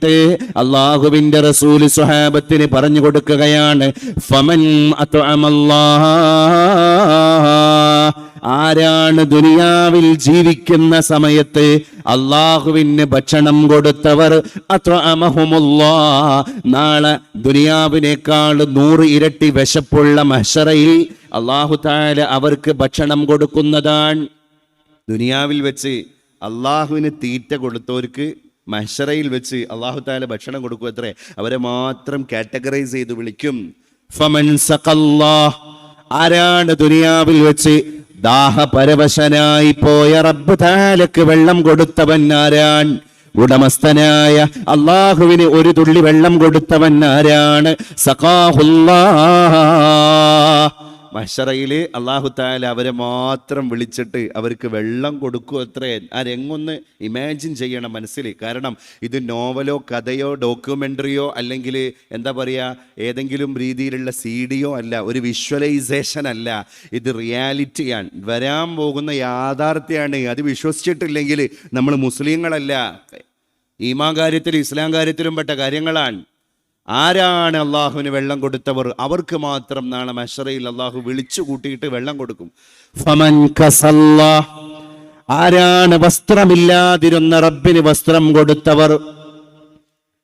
എന്നിട്ട് അള്ളാഹുവിന്റെ റസൂൽ സുഹാബത്തിന് പറഞ്ഞു കൊടുക്കുകയാണ്. ഫമൻ ആരാണ് ദുനിയാവിൽ ജീവിക്കുന്ന സമയത്ത് അള്ളാഹുവിന് ഭക്ഷണം കൊടുത്തവർ നാളെ ദുനിയാവിനേക്കാൾ നൂറ് ഇരട്ടി വിശപ്പുള്ള മഹ്ഷറയിൽ അള്ളാഹു താല അവർക്ക് ഭക്ഷണം കൊടുക്കുന്നതാണ്. ദുനിയാവിൽ വെച്ച് അള്ളാഹുവിന് തീറ്റ കൊടുത്തവർക്ക് മഹ്ഷറയിൽ വെച്ച് അള്ളാഹു താല ഭക്ഷണം കൊടുക്കും അത്രേ അവരെ മാത്രം കാറ്റഗറൈസ് ചെയ്ത് വിളിക്കും. ആരാണ് ദുനിയാവിൽ വെച്ച് ദാഹപരവശനായി പോയ റബ്ബ് താലക്ക് വെള്ളം കൊടുത്തവൻ ആരാൻ? ഉടമസ്ഥനായ അള്ളാഹുവിന് ഒരു തുള്ളി വെള്ളം കൊടുത്തവൻ ആരാണ്? സഖാഹുല്ലാ മഷറയിൽ അള്ളാഹു താല അവരെ മാത്രം വിളിച്ചിട്ട് അവർക്ക് വെള്ളം കൊടുക്കുക അത്രേ. ആ ഇമാജിൻ ചെയ്യണം മനസ്സിൽ കാരണം ഇത് നോവലോ കഥയോ ഡോക്യുമെന്ററിയോ അല്ലെങ്കിൽ എന്താ പറയുക ഏതെങ്കിലും രീതിയിലുള്ള സി ഡിയോ അല്ല ഒരു വിഷ്വലൈസേഷൻ അല്ല. ഇത് റിയാലിറ്റിയാണ് വരാൻ പോകുന്ന യാഥാർത്ഥ്യമാണ് അത് വിശ്വസിച്ചിട്ടില്ലെങ്കിൽ നമ്മൾ മുസ്ലിങ്ങളല്ല. ഈമാ കാര്യത്തിലും ഇസ്ലാം കാര്യത്തിലും പെട്ട കാര്യങ്ങളാണ്. ആരാണ് അള്ളാഹുവിന് വെള്ളം കൊടുത്തവർ? അവർക്ക് മാത്രം നാളെ മഷറയിൽ അള്ളാഹു വിളിച്ചു കൂട്ടിയിട്ട് വെള്ളം കൊടുക്കും. ഫമൻ. ആരാണ് വസ്ത്രമില്ലാതിരുന്ന റബ്ബിന് വസ്ത്രം കൊടുത്തവർ?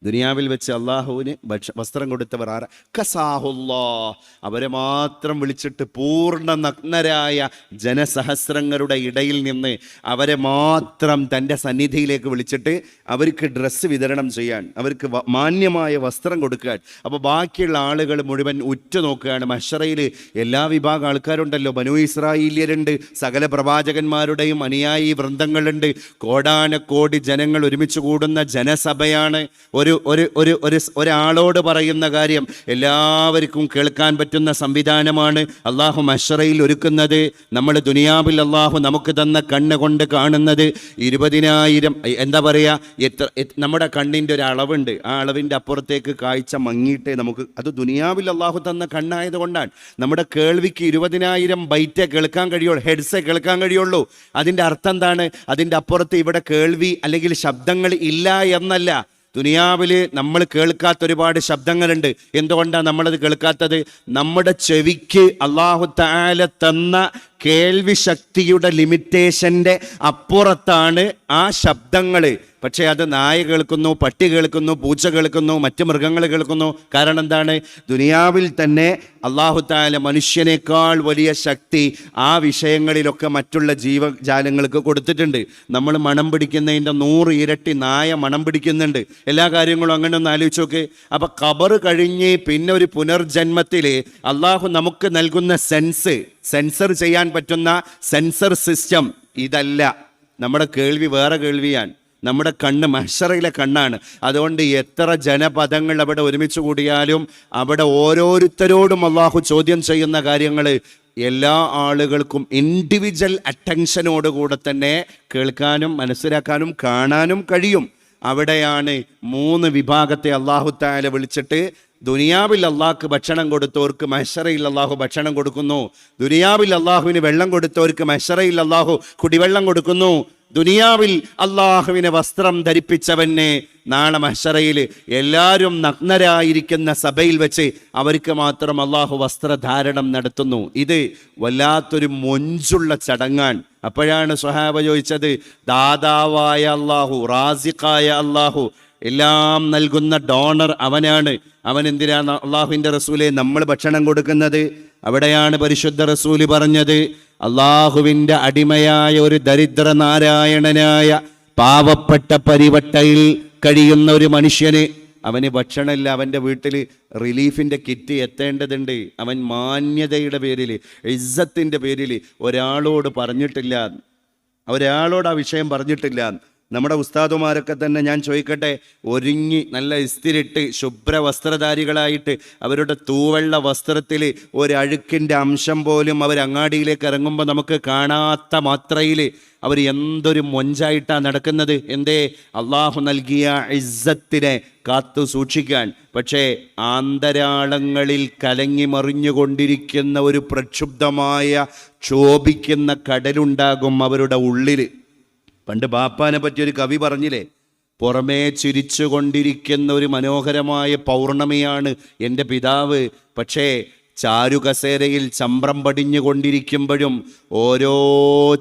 ദുനിയാവിൽ വെച്ച് അള്ളാഹുവിന് ഭക്ഷ വസ്ത്രം കൊടുത്തവർ ആരാ? കസാഹുല്ലാ. അവരെ മാത്രം വിളിച്ചിട്ട് പൂർണ നഗ്നരായ ജനസഹസ്രങ്ങളുടെ ഇടയിൽ നിന്ന് അവരെ മാത്രം തന്റെ സന്നിധിയിലേക്ക് വിളിച്ചിട്ട് അവർക്ക് ഡ്രസ്സ് വിതരണം ചെയ്യാൻ അവർക്ക് മാന്യമായ വസ്ത്രം കൊടുക്കാൻ. അപ്പോൾ ബാക്കിയുള്ള ആളുകൾ മുഴുവൻ ഉറ്റുനോക്കുകയാണ് മഷറയിൽ എല്ലാ വിഭാഗം ആൾക്കാരുണ്ടല്ലോ. ബനു ഇസ്രായേലിയരുണ്ട് സകല പ്രവാചകന്മാരുടെയും അനുയായി വൃന്ദങ്ങളുണ്ട്. കോടാനക്കോടി ജനങ്ങൾ ഒരുമിച്ച് കൂടുന്ന ജനസഭയാണ്. ഒരു ഒരു ഒരു ഒരു ഒരാളോട് പറയുന്ന കാര്യം എല്ലാവർക്കും കേൾക്കാൻ പറ്റുന്ന സംവിധാനമാണ് അള്ളാഹു മഷറയിൽ ഒരുക്കുന്നത്. നമ്മൾ ദുനിയാവിൽ അള്ളാഹു നമുക്ക് തന്ന കണ്ണ് കൊണ്ട് കാണുന്നത് ഇരുപതിനായിരം എന്താ പറയുക എത്ര നമ്മുടെ കണ്ണിന്റെ ഒരു അളവുണ്ട്. ആ അളവിന്റെ അപ്പുറത്തേക്ക് കാഴ്ച മങ്ങിയിട്ടേ നമുക്ക് അത് ദുനിയാവിൽ അള്ളാഹു തന്ന കണ്ണായത് കൊണ്ടാണ്. നമ്മുടെ കേൾവിക്ക് ഇരുപതിനായിരം ബൈറ്റേ കേൾക്കാൻ കഴിയുള്ളൂ ഹെഡ്സേ കേൾക്കാൻ കഴിയുള്ളൂ. അതിന്റെ അർത്ഥം എന്താണ്? അതിന്റെ അപ്പുറത്ത് ഇവിടെ കേൾവി അല്ലെങ്കിൽ ശബ്ദങ്ങൾ ഇല്ല എന്നല്ല. ദുനിയാവിൽ നമ്മൾ കേൾക്കാത്ത ഒരുപാട് ശബ്ദങ്ങളുണ്ട്. എന്തുകൊണ്ടാണ് നമ്മളത് കേൾക്കാത്തത്? നമ്മുടെ ചെവിക്ക് അള്ളാഹു താല തന്ന കേൾവി ശക്തിയുടെ ലിമിറ്റേഷന്റെ അപ്പുറത്താണ് ആ ശബ്ദങ്ങൾ. പക്ഷേ അത് നായ കേൾക്കുന്നു പട്ടി കേൾക്കുന്നു പൂച്ച കേൾക്കുന്നു മറ്റ് മൃഗങ്ങൾ കേൾക്കുന്നു. കാരണം എന്താണ്? ദുനിയാവിൽ തന്നെ അള്ളാഹു താല മനുഷ്യനേക്കാൾ വലിയ ശക്തി ആ വിഷയങ്ങളിലൊക്കെ മറ്റുള്ള ജീവജാലങ്ങൾക്ക് കൊടുത്തിട്ടുണ്ട്. നമ്മൾ മണം പിടിക്കുന്നതിന്റെ നൂറ് ഇരട്ടി നായ മണം പിടിക്കുന്നുണ്ട്. എല്ലാ കാര്യങ്ങളും അങ്ങനെ ഒന്ന് ആലോചിച്ച് നോക്ക്. അപ്പം കബറ് കഴിഞ്ഞ് പിന്നെ ഒരു പുനർജന്മത്തിൽ അള്ളാഹു നമുക്ക് നൽകുന്ന സെൻസ് സെൻസർ ചെയ്യാൻ പറ്റുന്ന സെൻസർ സിസ്റ്റം ഇതല്ല. നമ്മുടെ കേൾവി വേറെ കേൾവിയാണ്. നമ്മുടെ കണ്ണ് മഷറയിലെ കണ്ണാണ്. അതുകൊണ്ട് എത്ര ജനപദങ്ങൾ അവിടെ ഒരുമിച്ച് കൂടിയാലും അവിടെ ഓരോരുത്തരോടും അള്ളാഹു ചോദ്യം ചെയ്യുന്ന കാര്യങ്ങൾ എല്ലാ ആളുകൾക്കും ഇൻഡിവിജ്വൽ അറ്റൻഷനോടുകൂടെ തന്നെ കേൾക്കാനും മനസ്സിലാക്കാനും കാണാനും കഴിയും. അവിടെയാണ് മൂന്ന് വിഭാഗത്തെ അള്ളാഹു താല വിളിച്ചിട്ട് ദുനിയാവിൽ അള്ളാഹ്ക്ക് ഭക്ഷണം കൊടുത്തവർക്ക് മഹ്ഷറയിൽ അള്ളാഹു ഭക്ഷണം കൊടുക്കുന്നു ദുനിയാവിൽ അള്ളാഹുവിന് വെള്ളം കൊടുത്തവർക്ക് മഹ്ഷറയിൽ അള്ളാഹു കുടിവെള്ളം കൊടുക്കുന്നു ദുനിയാവിൽ അള്ളാഹുവിനെ വസ്ത്രം ധരിപ്പിച്ചവനെ നാളെ മഹ്ഷറയിൽ എല്ലാവരും നഗ്നരായിരിക്കുന്ന സഭയിൽ വെച്ച് അവർക്ക് മാത്രം അള്ളാഹു വസ്ത്രധാരണം നടത്തുന്നു. ഇത് വല്ലാത്തൊരു മൊഞ്ചുള്ള ചടങ്ങാണ്. അപ്പോഴാണ് സ്വഹാബ ചോദിച്ചത് ദാതാവായ അള്ളാഹു റാസിഖായ അള്ളാഹു എല്ലാം നൽകുന്ന ഡോണർ അവനാണ്. അവൻ എന്തിനാണ് അള്ളാഹുവിന്റെ റസൂലെ നമ്മൾ ഭക്ഷണം കൊടുക്കുന്നത്? അവിടെയാണ് പരിശുദ്ധ റസൂൽ പറഞ്ഞത്. അള്ളാഹുവിന്റെ അടിമയായ ഒരു ദരിദ്ര നാരായണനായ പാവപ്പെട്ട പരിവട്ടയിൽ കഴിയുന്ന ഒരു മനുഷ്യന് അവന് ഭക്ഷണമില്ല. അവന്റെ വീട്ടിൽ റിലീഫിന്റെ കിറ്റ് എത്തേണ്ടതുണ്ട്. അവൻ മാന്യതയുടെ പേരിൽ ഇസ്സത്തിന്റെ പേരിൽ ഒരാളോട് പറഞ്ഞിട്ടില്ല. ഒരാളോട് ആ വിഷയം പറഞ്ഞിട്ടില്ല. നമ്മുടെ ഉസ്താദുമാരൊക്കെ തന്നെ ഞാൻ ചോദിക്കട്ടെ ഒരുങ്ങി നല്ല ഇസ്തിരിട്ട് ശുഭ്ര വസ്ത്രധാരികളായിട്ട് അവരുടെ തൂവെള്ള വസ്ത്രത്തിൽ ഒരഴുക്കിന്റെ അംശം പോലും അവർ അങ്ങാടിയിലേക്ക് ഇറങ്ങുമ്പോൾ നമുക്ക് കാണാത്ത മാത്രയിൽ അവർ എന്തൊരു മൊഞ്ചായിട്ടാണ് നടക്കുന്നത്. എന്തേ? അള്ളാഹു നൽകിയ ഇസ്സത്തിനെ കാത്തു സൂക്ഷിക്കാൻ. പക്ഷേ ആന്തരാളങ്ങളിൽ കലങ്ങി മറിഞ്ഞുകൊണ്ടിരിക്കുന്ന ഒരു പ്രക്ഷുബ്ധമായ ക്ഷോഭിക്കുന്ന കടലുണ്ടാകും അവരുടെ ഉള്ളിൽ പണ്ട് ബാപ്പാനെ പറ്റി ഒരു കവി പറഞ്ഞില്ലേ പുറമേ ചിരിച്ചുകൊണ്ടിരിക്കുന്ന ഒരു മനോഹരമായ പൗർണമിയാണ് എന്റെ പിതാവ്. പക്ഷേ ചാരുകസേരയിൽ ചമ്പ്രം പടിഞ്ഞുകൊണ്ടിരിക്കുമ്പോഴും ഓരോ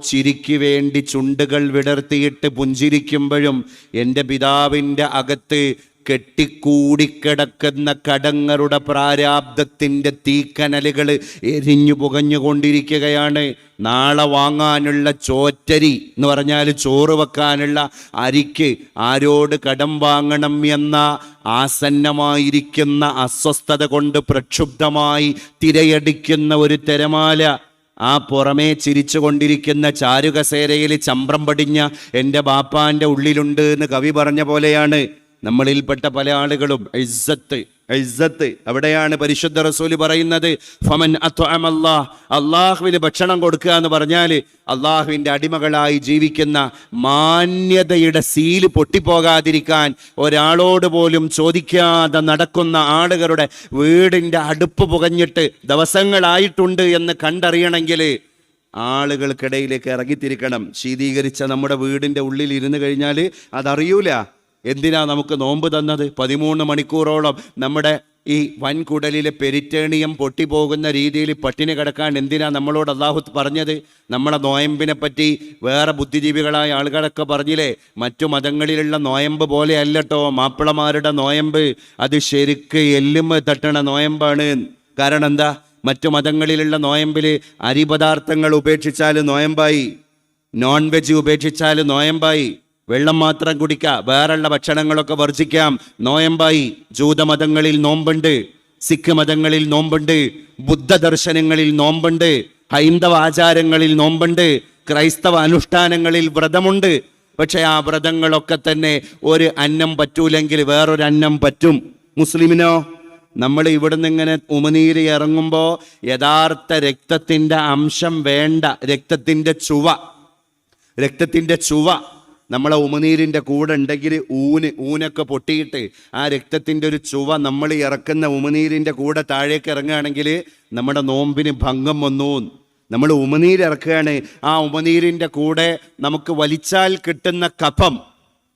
ചിരിക്ക് വേണ്ടി ചുണ്ടുകൾ വിടർത്തിയിട്ട് പുഞ്ചിരിക്കുമ്പോഴും എന്റെ പിതാവിന്റെ അകത്ത് കെട്ടിക്കൂടിക്കിടക്കുന്ന കടങ്ങളുടെ പ്രാരാബ്ദത്തിന്റെ തീക്കനലുകൾ എരിഞ്ഞു പുകഞ്ഞുകൊണ്ടിരിക്കുകയാണ്. നാളെ വാങ്ങാനുള്ള ചോറ്റരി എന്ന് പറഞ്ഞാൽ ചോറ് വെക്കാനുള്ള അരിക്ക് ആരോട് കടം വാങ്ങണം എന്ന ആസന്നമായിരിക്കുന്ന അസ്വസ്ഥത കൊണ്ട് പ്രക്ഷുബ്ധമായി തിരയടിക്കുന്ന ഒരു തിരമാല ആ പുറമേ ചിരിച്ചുകൊണ്ടിരിക്കുന്ന ചാരുകസേരയിൽ ചമ്പ്രം പടിഞ്ഞ എന്റെ ബാപ്പാന്റെ ഉള്ളിലുണ്ട് എന്ന് കവി പറഞ്ഞ പോലെയാണ്. നമ്മളിൽപ്പെട്ട പല ആളുകളും ഇസ്സത്ത് ഇസ്സത്ത്. അവിടെയാണ് പരിശുദ്ധ റസൂൽ പറയുന്നത് ഫമൻ അത്വമല്ലാ അള്ളാഹുവിന് ഭക്ഷണം കൊടുക്കുക എന്ന് പറഞ്ഞാൽ അള്ളാഹുവിന്റെ അടിമകളായി ജീവിക്കുന്ന മാന്യതയുടെ സീൽ പൊട്ടിപ്പോകാതിരിക്കാൻ ഒരാളോട് പോലും ചോദിക്കാതെ നടക്കുന്ന ആളുകളുടെ വീടിന്റെ അടുപ്പ് പുകഞ്ഞിട്ട് ദിവസങ്ങളായിട്ടുണ്ട് എന്ന് കണ്ടറിയണമെങ്കിൽ ആളുകൾക്കിടയിലേക്ക് ഇറങ്ങിത്തിരിക്കണം. ശീതീകരിച്ച നമ്മുടെ വീടിന്റെ ഉള്ളിൽ ഇരുന്ന് കഴിഞ്ഞാൽ അതറിയൂല. എന്തിനാ നമുക്ക് നോമ്പ് തന്നത്? പതിമൂന്ന് മണിക്കൂറോളം നമ്മുടെ ഈ വൻകുടലിലെ പെരിറ്റേണിയം പൊട്ടിപ്പോകുന്ന രീതിയിൽ പട്ടിണി കിടക്കാൻ എന്തിനാ നമ്മളോട് അള്ളാഹു പറഞ്ഞത്? നമ്മളെ നോയമ്പിനെ പറ്റി വേറെ ബുദ്ധിജീവികളായ ആളുകളൊക്കെ പറഞ്ഞില്ലേ മറ്റു മതങ്ങളിലുള്ള നോയമ്പ് പോലെ അല്ലട്ടോ മാപ്പിളമാരുടെ നോയമ്പ്. അത് ശരിക്ക് എല്ലുമ്പ് തട്ടണ നോയമ്പാണ്. കാരണം എന്താ? മറ്റു മതങ്ങളിലുള്ള നോയമ്പിൽ അരിപദാർത്ഥങ്ങൾ ഉപേക്ഷിച്ചാൽ നോയമ്പായി. നോൺ വെജ് ഉപേക്ഷിച്ചാൽ നോയമ്പായി. വെള്ളം മാത്രം കുടിക്കുക വേറെയുള്ള ഭക്ഷണങ്ങളൊക്കെ വർജിക്കാം. നോയമ്പായി ജൂതമതങ്ങളിൽ നോമ്പുണ്ട് സിഖ് മതങ്ങളിൽ നോമ്പുണ്ട് ബുദ്ധ ദർശനങ്ങളിൽ നോമ്പുണ്ട് ഹൈന്ദവ ആചാരങ്ങളിൽ നോമ്പുണ്ട് ക്രൈസ്തവ അനുഷ്ഠാനങ്ങളിൽ വ്രതമുണ്ട്. പക്ഷെ ആ വ്രതങ്ങളൊക്കെ തന്നെ ഒരു അന്നം പറ്റൂലെങ്കിൽ വേറൊരു അന്നം പറ്റും. മുസ്ലിമിനോ നമ്മൾ ഇവിടുന്ന് ഇങ്ങനെ ഉമനീര് ഇറങ്ങുമ്പോൾ യഥാർത്ഥ രക്തത്തിന്റെ അംശം വേണ്ട രക്തത്തിന്റെ ചുവ രക്തത്തിന്റെ ചുവ. നമ്മളെ ഉമനീരിന്റെ കൂടെ ഉണ്ടെങ്കിൽ ഊന് ഊനൊക്കെ പൊട്ടിയിട്ട് ആ രക്തത്തിന്റെ ഒരു ചുവ നമ്മൾ ഇറക്കുന്ന ഉമനീരിന്റെ കൂടെ താഴേക്ക് ഇറങ്ങുകയാണെങ്കിൽ നമ്മുടെ നോമ്പിന് ഭംഗം വന്നു. നമ്മൾ ഉമനീരിറക്കുകയാണ് ആ ഉമനീരിന്റെ കൂടെ നമുക്ക് വലിച്ചാൽ കിട്ടുന്ന കഫം.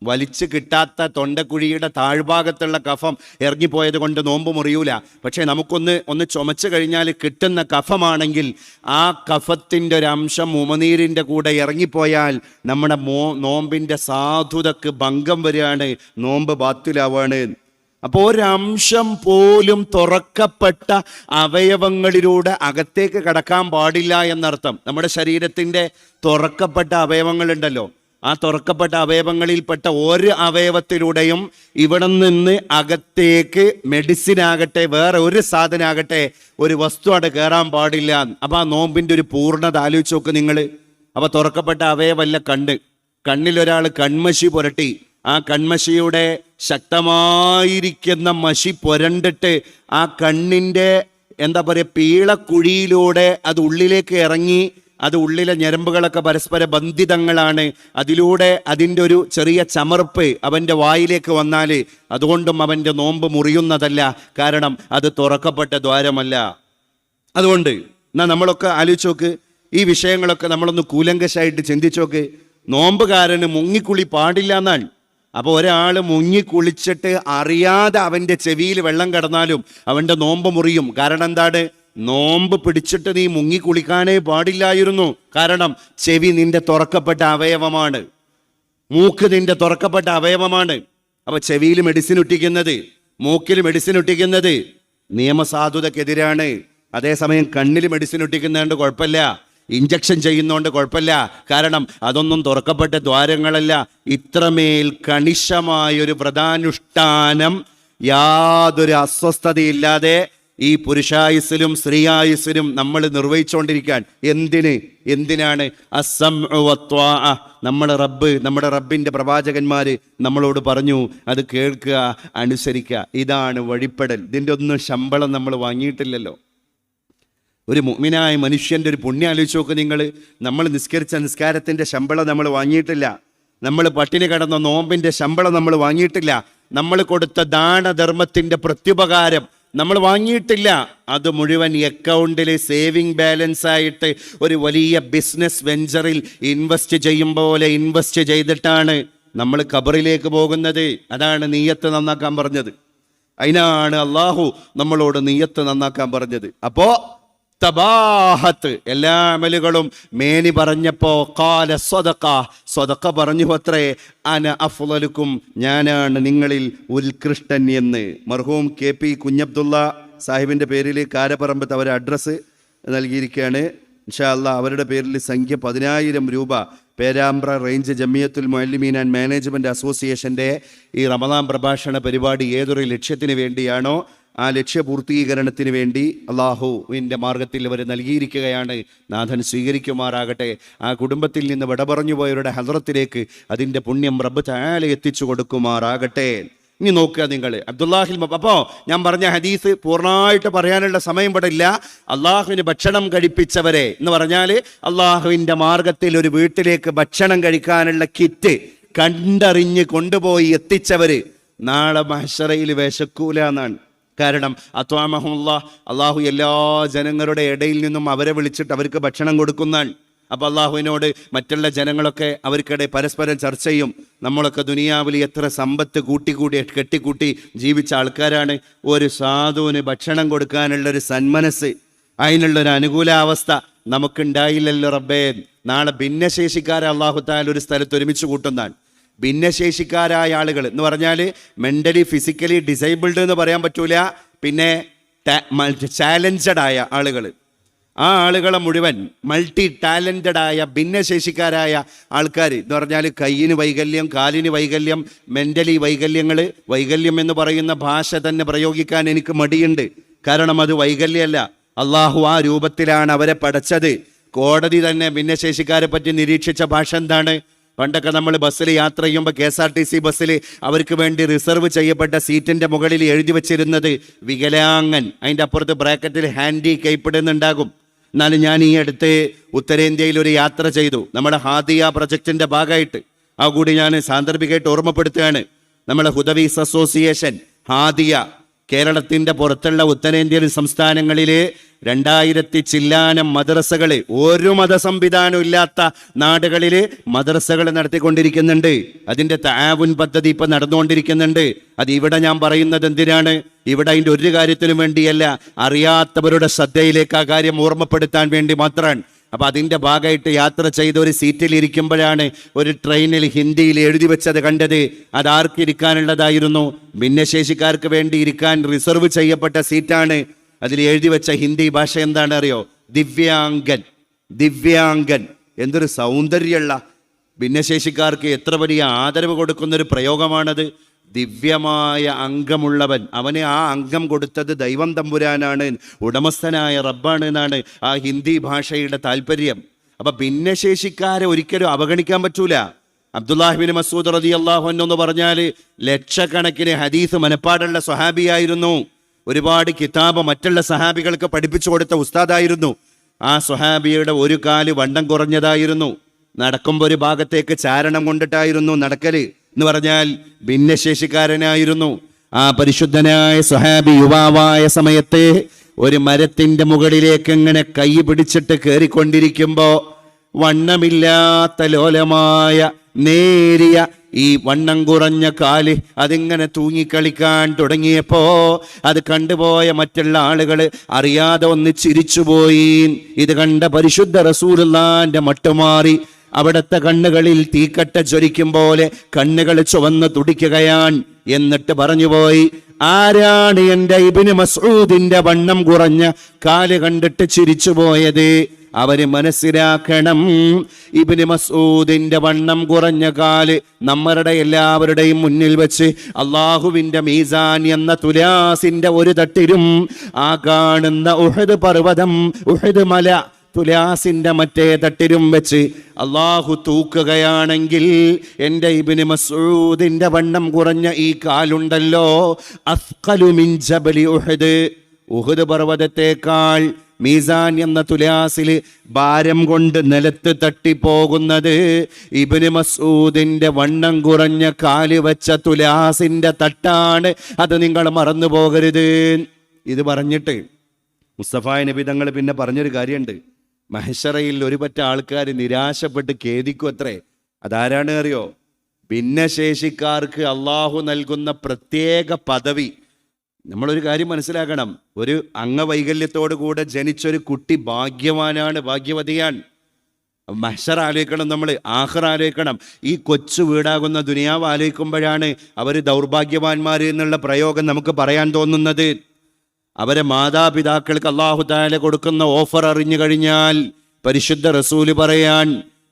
വലിച്ചു കിട്ടാത്ത തൊണ്ടക്കുഴിയുടെ താഴ്ഭാഗത്തുള്ള കഫം ഇറങ്ങിപ്പോയത് കൊണ്ട് നോമ്പ് മുറിയൂല. പക്ഷേ നമുക്കൊന്ന് ഒന്ന് ചുമച്ചു കഴിഞ്ഞാൽ കിട്ടുന്ന കഫമാണെങ്കിൽ ആ കഫത്തിന്റെ ഒരു അംശം ഉമനീരിന്റെ കൂടെ ഇറങ്ങിപ്പോയാൽ നമ്മുടെ മോ നോമ്പിന്റെ സാധുതക്ക് ഭംഗം വരികയാണ് നോമ്പ് ബാത്തിലാവാണ്. അപ്പോൾ ഒരംശം പോലും തുറക്കപ്പെട്ട അവയവങ്ങളിലൂടെ അകത്തേക്ക് കടക്കാൻ പാടില്ല എന്നർത്ഥം. നമ്മുടെ ശരീരത്തിന്റെ തുറക്കപ്പെട്ട അവയവങ്ങളുണ്ടല്ലോ. ആ തുറക്കപ്പെട്ട അവയവങ്ങളിൽപ്പെട്ട ഒരു അവയവത്തിലൂടെയും ഇവിടെ നിന്ന് അകത്തേക്ക് മെഡിസിൻ ആകട്ടെ വേറെ ഒരു സാധനമാകട്ടെ ഒരു വസ്തു അവിടെ കയറാൻ പാടില്ല. അപ്പം ആ നോമ്പിന്റെ ഒരു പൂർണത ആലോചിച്ച് നോക്ക് നിങ്ങൾ അപ്പോൾ തുറക്കപ്പെട്ട അവയവല്ല കണ്ണ്. കണ്ണിലൊരാൾ കൺമഷി പുരട്ടി. ആ കൺമഷിയുടെ ശക്തമായിരിക്കുന്ന മഷി പുരണ്ടിട്ട് ആ കണ്ണിന്റെ എന്താ പറയുക പീളക്കുഴിയിലൂടെ അത് ഉള്ളിലേക്ക് ഇറങ്ങി അത് ഉള്ളിലെ ഞരമ്പുകളൊക്കെ പരസ്പര ബന്ധിതങ്ങളാണ്. അതിലൂടെ അതിന്റെ ഒരു ചെറിയ ചമർപ്പ് അവന്റെ വായിലേക്ക് വന്നാൽ അതുകൊണ്ടും അവന്റെ നോമ്പ് മുറിയുന്നതല്ല. കാരണം അത് തുറക്കപ്പെട്ട ദ്വാരമല്ല. അതുകൊണ്ട് എന്നാ നമ്മളൊക്കെ ആലോചിച്ച് നോക്ക്. ഈ വിഷയങ്ങളൊക്കെ നമ്മളൊന്ന് കൂലങ്കശായിട്ട് ചിന്തിച്ചോക്ക് നോമ്പുകാരന് മുങ്ങിക്കുളി പാടില്ല എന്നാണ് അപ്പോൾ ഒരാൾ മുങ്ങിക്കുളിച്ചിട്ട് അറിയാതെ അവന്റെ ചെവിയിൽ വെള്ളം കടന്നാലും അവന്റെ നോമ്പ് മുറിയും. കാരണം എന്താണ്? നോമ്പ് പിടിച്ചിട്ട് നീ മുങ്ങി കുളിക്കാനേ പാടില്ലായിരുന്നു. കാരണം ചെവി നിന്റെ തുറക്കപ്പെട്ട അവയവമാണ്. മൂക്ക് നിന്റെ തുറക്കപ്പെട്ട അവയവമാണ്. അപ്പോൾ ചെവിയിൽ മെഡിസിൻ ഒട്ടിക്കുന്നത് മൂക്കിൽ മെഡിസിൻ ഒട്ടിക്കുന്നത് നിയമസാധുതക്കെതിരാണ്. അതേസമയം കണ്ണിൽ മെഡിസിൻ ഒട്ടിക്കുന്നതുകൊണ്ട് കുഴപ്പമില്ല. ഇഞ്ചക്ഷൻ ചെയ്യുന്നതുകൊണ്ട് കുഴപ്പമില്ല. കാരണം അതൊന്നും തുറക്കപ്പെട്ട ദ്വാരങ്ങളല്ല. ഇത്രമേൽ കണിശമായൊരു വ്രതാനുഷ്ഠാനം യാതൊരു അസ്വസ്ഥതയില്ലാതെ ഈ പുരുഷായുസിലും സ്ത്രീയായുസിലും നമ്മൾ നിർവഹിച്ചുകൊണ്ടിരിക്കാൻ എന്തിന്? എന്തിനാണ്? അസം നമ്മുടെ റബ്ബ് നമ്മുടെ റബ്ബിന്റെ പ്രവാചകന്മാർ നമ്മളോട് പറഞ്ഞു അത് കേൾക്കുക അനുസരിക്കുക. ഇതാണ് വഴിപ്പെടൽ. ഇതിന്റെ ഒന്നും ശമ്പളം നമ്മൾ വാങ്ങിയിട്ടില്ലല്ലോ. ഒരു മുഅ്മിനായ മനുഷ്യന്റെ ഒരു പുണ്യം ആലോചിച്ച് നോക്ക് നിങ്ങൾ. നമ്മൾ നിസ്കരിച്ച നിസ്കാരത്തിന്റെ ശമ്പളം നമ്മൾ വാങ്ങിയിട്ടില്ല. നമ്മൾ പട്ടിണി കടന്ന നോമ്പിന്റെ ശമ്പളം നമ്മൾ വാങ്ങിയിട്ടില്ല. നമ്മൾ കൊടുത്ത ദാനധർമ്മത്തിന്റെ പ്രത്യുപകാരം നമ്മൾ വാങ്ങിയിട്ടില്ല. അത് മുഴുവൻ അക്കൗണ്ടിൽ സേവിങ് ബാലൻസ് ആയിട്ട് ഒരു വലിയ ബിസിനസ് വെഞ്ചറിൽ ഇൻവെസ്റ്റ് ചെയ്യും പോലെ ഇൻവെസ്റ്റ് ചെയ്തിട്ടാണ് നമ്മൾ ഖബറിലേക്ക് പോകുന്നത്. അതാണ് നീയത്ത് നന്നാക്കാൻ പറഞ്ഞത്. അതിനാണ് അള്ളാഹു നമ്മളോട് നീയത്ത് നന്നാക്കാൻ പറഞ്ഞത്. അപ്പോ തബാഹത്ത്. എല്ലാ അമലുകളും മേനി പറഞ്ഞപ്പോ കാല സ്വതക്ക സ്വതക്ക പറഞ്ഞു അത്രേ അന അഫ്ലലുക്കും ഞാനാണ് നിങ്ങളിൽ ഉത്കൃഷ്ടൻ എന്ന്. മർഹൂം കെ പി കുഞ്ഞബ്ദുള്ള സാഹിബിന്റെ പേരിൽ കാരപ്പറമ്പത്ത് അവരെ അഡ്രസ്സ് നൽകിയിരിക്കുകയാണ്. ഇൻഷാല്ല അവരുടെ പേരിൽ സംഖ്യ പതിനായിരം രൂപ Perambra range Jamiyyathul Muallimeen and management അസോസിയേഷന്റെ ഈ റമദാൻ പ്രഭാഷണ പരിപാടി ഏതൊരു ലക്ഷ്യത്തിന് വേണ്ടിയാണോ ആ ലക്ഷ്യപൂർത്തീകരണത്തിന് വേണ്ടി അള്ളാഹുവിന്റെ മാർഗത്തിൽ ഇവർ നൽകിയിരിക്കുകയാണ്. നാഥൻ സ്വീകരിക്കുമാറാകട്ടെ. ആ കുടുംബത്തിൽ നിന്ന് വിട പറഞ്ഞു പോയവരുടെ ഹദ്രത്തിലേക്ക് അതിന്റെ പുണ്യം റബ്ബ് ചായാലെ എത്തിച്ചു കൊടുക്കുമാറാകട്ടെ. ഇനി നോക്കുക നിങ്ങൾ. അബ്ദുല്ലാഹിൽ അപ്പോൾ ഞാൻ പറഞ്ഞ ഹദീസ് പൂർണമായിട്ട് പറയാനുള്ള സമയം ഇവിടെ ഇല്ല. അള്ളാഹുവിന് ഭക്ഷണം കഴിപ്പിച്ചവരെ എന്ന് പറഞ്ഞാൽ അള്ളാഹുവിന്റെ മാർഗത്തിൽ ഒരു വീട്ടിലേക്ക് ഭക്ഷണം കഴിക്കാനുള്ള കിറ്റ് കണ്ടറിഞ്ഞ് കൊണ്ടുപോയി എത്തിച്ചവർ നാളെ മഹശറയിൽ വിശക്കൂല എന്നാണ്. കാരണം അത്വാമഹുല്ല അള്ളാഹു എല്ലാ ജനങ്ങളുടെ ഇടയിൽ നിന്നും അവരെ വിളിച്ചിട്ട് അവർക്ക് ഭക്ഷണം കൊടുക്കുന്നാൽ അപ്പോൾ അള്ളാഹുവിനോട് മറ്റുള്ള ജനങ്ങളൊക്കെ അവർക്കിടെ പരസ്പരം ചർച്ച ചെയ്യും. നമ്മളൊക്കെ ദുനിയാവിൽ എത്ര സമ്പത്ത് കൂട്ടിക്കൂട്ടി കെട്ടിക്കൂട്ടി ജീവിച്ച ആൾക്കാരാണ്. ഒരു സാധുവിന് ഭക്ഷണം കൊടുക്കാനുള്ളൊരു സന്മനസ് അതിനുള്ളൊരു അനുകൂലാവസ്ഥ നമുക്കുണ്ടായില്ലല്ലോ റബ്ബേ. നാളെ ഭിന്നശേഷിക്കാരെ അള്ളാഹു താല ഒരു സ്ഥലത്ത് ഒരുമിച്ച് കൂട്ടുന്നതാണ് ഭിന്നശേഷിക്കാരായ ആളുകൾ. എന്ന് പറഞ്ഞാൽ മെന്റലി ഫിസിക്കലി ഡിസേബിൾഡ് എന്ന് പറയാൻ പറ്റൂല. പിന്നെ ചാലഞ്ചഡ് ആയ ആളുകൾ. ആ ആളുകളെ മുഴുവൻ മൾട്ടി ടാലന്റഡ് ആയ ഭിന്നശേഷിക്കാരായ ആൾക്കാർ എന്ന് പറഞ്ഞാൽ കയ്യിന് വൈകല്യം കാലിന് വൈകല്യം മെന്റലി വൈകല്യങ്ങൾ വൈകല്യം എന്ന് പറയുന്ന ഭാഷ തന്നെ പ്രയോഗിക്കാൻ എനിക്ക് മടിയുണ്ട്. കാരണം അത് വൈകല്യമല്ല. അള്ളാഹു ആ രൂപത്തിലാണ് അവരെ പടച്ചത്. കോടതി തന്നെ ഭിന്നശേഷിക്കാരെ പറ്റി നിരീക്ഷിച്ച ഭാഷ എന്താണ്? പണ്ടൊക്കെ നമ്മൾ ബസ്സിൽ യാത്ര ചെയ്യുമ്പോൾ K S R T C ബസ്സിൽ അവർക്ക് വേണ്ടി റിസർവ് ചെയ്യപ്പെട്ട സീറ്റിന്റെ മുകളിൽ എഴുതി വെച്ചിരുന്നത് വികലാംഗൻ. അതിന്റെ അപ്പുറത്ത് ബ്രാക്കറ്റിൽ ഹാൻഡി കൈപ്പിടുന്നുണ്ടാകും. എന്നാലും ഞാൻ ഈ അടുത്ത് ഉത്തരേന്ത്യയിൽ ഒരു യാത്ര ചെയ്തു. നമ്മുടെ ഹാദിയ പ്രൊജക്റ്റിന്റെ ഭാഗമായിട്ട്. ആ കൂടി ഞാൻ സാന്ദർഭികമായിട്ട് ഓർമ്മപ്പെടുത്തുകയാണ്. നമ്മുടെ ഹുദവീസ് അസോസിയേഷൻ ഹാദിയ. കേരളത്തിന്റെ പുറത്തുള്ള ഉത്തരേന്ത്യൻ സംസ്ഥാനങ്ങളിലെ രണ്ടായിരത്തി ചില്ലാനം മദ്രസകൾ ഒരു മതസംവിധാനം ഇല്ലാത്ത നാടുകളിൽ മദ്രസകൾ നടത്തിക്കൊണ്ടിരിക്കുന്നുണ്ട്. അതിന്റെ താവുൻ പദ്ധതി ഇപ്പം നടന്നുകൊണ്ടിരിക്കുന്നുണ്ട്. അത് ഇവിടെ ഞാൻ പറയുന്നത് എന്തിനാണ്? ഇവിടെ അതിന്റെ ഒരു കാര്യത്തിനും വേണ്ടിയല്ല അറിയാത്തവരുടെ ശ്രദ്ധയിലേക്ക് ആ കാര്യം ഓർമ്മപ്പെടുത്താൻ വേണ്ടി മാത്രമാണ്. അപ്പൊ അതിന്റെ ഭാഗമായിട്ട് യാത്ര ചെയ്ത ഒരു സീറ്റിൽ ഇരിക്കുമ്പോഴാണ് ഒരു ട്രെയിനിൽ ഹിന്ദിയിൽ എഴുതി വെച്ചത് കണ്ടത്. അത് ആർക്ക് ഇരിക്കാനുള്ളതായിരുന്നു? ഭിന്നശേഷിക്കാർക്ക് വേണ്ടി ഇരിക്കാൻ റിസർവ് ചെയ്യപ്പെട്ട സീറ്റാണ്. അതിൽ എഴുതി വെച്ച ഹിന്ദി ഭാഷ എന്താണ് അറിയോ? ദിവ്യാംഗൻ. ദിവ്യാംഗൻ. എന്തൊരു സൗന്ദര്യമുള്ള ഭിന്നശേഷിക്കാർക്ക് എത്ര വലിയ ആദരവ് കൊടുക്കുന്നൊരു പ്രയോഗമാണത്. ദിവ്യമായ അംഗമുള്ളവൻ. അവന് ആ അംഗം കൊടുത്തത് ദൈവം തമ്പുരാനാണ് ഉടമസ്ഥനായ റബ്ബാണ് എന്നാണ് ആ ഹിന്ദി ഭാഷയുടെ താല്പര്യം അപ്പൊ ഭിന്നശേഷിക്കാരെ ഒരിക്കലും അവഗണിക്കാൻ പറ്റൂല. അബ്ദുല്ലാഹിബിൻ മസൂദ് റതി അള്ളാഹു എന്ന് പറഞ്ഞാൽ ലക്ഷക്കണക്കിന് ഹദീസ് മനപ്പാടുള്ള സ്വഹാബിയായിരുന്നു. ഒരുപാട് കിതാബ് മറ്റുള്ള സഹാബികൾക്ക് പഠിപ്പിച്ചു കൊടുത്ത ഉസ്താദായിരുന്നു. ആ സ്വഹാബിയുടെ ഒരു കാൽ വണ്ടം കുറഞ്ഞതായിരുന്നു. നടക്കുമ്പോൾ ഒരു ഭാഗത്തേക്ക് ചാരണം കൊണ്ടിട്ടായിരുന്നു നടക്കൽ. എന്ന് പറഞ്ഞാൽ ഭിന്നശേഷിക്കാരനായിരുന്നു. ആ പരിശുദ്ധനായ സുഹാബി യുവാവായ സമയത്ത് ഒരു മരത്തിന്റെ മുകളിലേക്ക് എങ്ങനെ കൈ പിടിച്ചിട്ട് കയറിക്കൊണ്ടിരിക്കുമ്പോൾ വണ്ണമില്ലാത്ത ലോലമായ നേരിയ ഈ വണ്ണം കുറഞ്ഞ കാൽ അതിങ്ങനെ തൂങ്ങിക്കളിക്കാൻ തുടങ്ങിയപ്പോ അത് കണ്ടുപോയ മറ്റുള്ള ആളുകൾ അറിയാതെ ഒന്ന് ചിരിച്ചുപോയി. ഇത് കണ്ട പരിശുദ്ധ റസൂലുള്ളാന്റെ മട്ടുമാറി അവിടുത്തെ കണ്ണുകളിൽ തീക്കട്ട ചൊരിക്കും പോലെ കണ്ണുകൾ ചുവന്ന് തുടിക്കുകയാൻ എന്നിട്ട് പറഞ്ഞുപോയി ആരാണ് എന്റെ ഇബിന് മസൂദിന്റെ വണ്ണം കുറഞ്ഞ കാൽ കണ്ടിട്ട് ചിരിച്ചു പോയത് അവർ മനസ്സിലാക്കണം ഇബിന് മസൂദിന്റെ വണ്ണം കുറഞ്ഞ കാൽ നമ്മളുടെ എല്ലാവരുടെയും മുന്നിൽ വെച്ച് അള്ളാഹുവിന്റെ മീസാൻ എന്ന തുലാസിന്റെ ഒരു തട്ടിലും ആ കാണുന്ന ഉഹദ് പർവതം ഉഹദ് മല തുലാസിന്റെ മറ്റേ തട്ടിലും വെച്ച് അള്ളാഹു തൂക്കുകയാണെങ്കിൽ എന്റെ ഇബിന് മസൂദിന്റെ വണ്ണം കുറഞ്ഞ ഈ കാലുണ്ടല്ലോ. അസ്കലു മിൻ ജബലി ഉഹദ്. ഉഹദ് പർവതത്തേക്കാൾ മീസാൻ എന്ന തുലാസിൽ ഭാരം കൊണ്ട് നിലത്ത് തട്ടിപ്പോകുന്നത് ഇബിന് മസൂദിന്റെ വണ്ണം കുറഞ്ഞ കാൽ വെച്ച തുലാസിന്റെ തട്ടാണ്. അത് നിങ്ങൾ മറന്നു പോകരുത് ഇത് പറഞ്ഞിട്ട് മുസ്തഫായ നബി തങ്ങൾ പിന്നെ പറഞ്ഞൊരു കാര്യമുണ്ട്. മഹഷറയിൽ ഒരു പറ്റ ആൾക്കാർ നിരാശപ്പെട്ട് ഖേദിക്കും അത്രേ അതാരാണ് അറിയോ? ഭിന്നശേഷിക്കാർക്ക് അള്ളാഹു നൽകുന്ന പ്രത്യേക പദവി. നമ്മളൊരു കാര്യം മനസ്സിലാക്കണം. ഒരു അംഗവൈകല്യത്തോടു കൂടെ ജനിച്ചൊരു കുട്ടി ഭാഗ്യവാനാണ് ഭാഗ്യവതിയാണ് മഹ്ഷർ ആലോചിക്കണം നമ്മൾ ആഹർ ആലോചിക്കണം. ഈ കൊച്ചു വീടാകുന്ന ദുനിയാവ് ആലോചിക്കുമ്പോഴാണ് അവർ ദൗർഭാഗ്യവാന്മാർ എന്നുള്ള പ്രയോഗം നമുക്ക് പറയാൻ തോന്നുന്നത്. അവരെ മാതാപിതാക്കൾക്ക് അള്ളാഹുദാല കൊടുക്കുന്ന ഓഫർ അറിഞ്ഞു കഴിഞ്ഞാൽ പരിശുദ്ധ റസൂൽ പറയാൻ